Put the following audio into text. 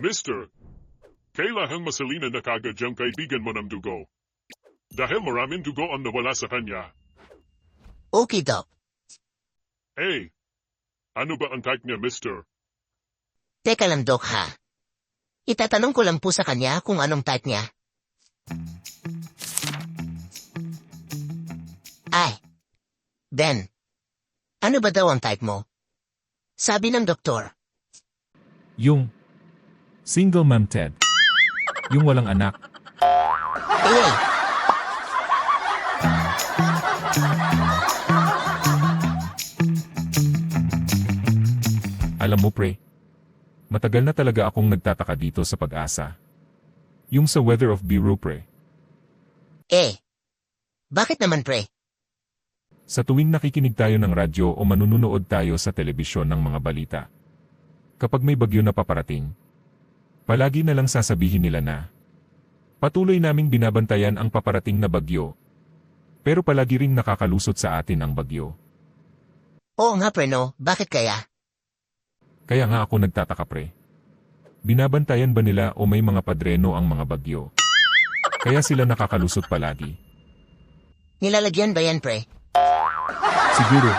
Mister, kailangan masalina na kagad yung kaibigan mo ng dugo. Dahil maraming dugo ang nawala sa kanya. Okay, Doc. Eh, ano ba ang type niya, mister? Teka lang, Doc, ha? Itatanong ko lang po sa kanya kung anong type niya. Ay, Ben, ano ba daw ang type mo? Sabi ng doktor, Yung single mom Ted. Yung walang anak. eh, Alam mo pre, matagal na talaga akong nagtataka dito sa pag-asa. Yung sa Weather of Bureau pre, eh. Bakit naman, pre? sa tuwing nakikinig tayo ng radyo o manununood tayo sa telebisyon ng mga balita. Kapag may bagyo na paparating, palagi na lang sasabihin nila na patuloy naming binabantayan ang paparating na bagyo. Pero palagi ring nakakalusot sa atin ang bagyo. Oo nga, pre, no? Bakit kaya? Kaya nga ako nagtataka pre. Binabantayan ba nila o may mga padreno ang mga bagyo? Kaya sila nakakalusot palagi. Nilalagyan ba yan, pre? Siguro,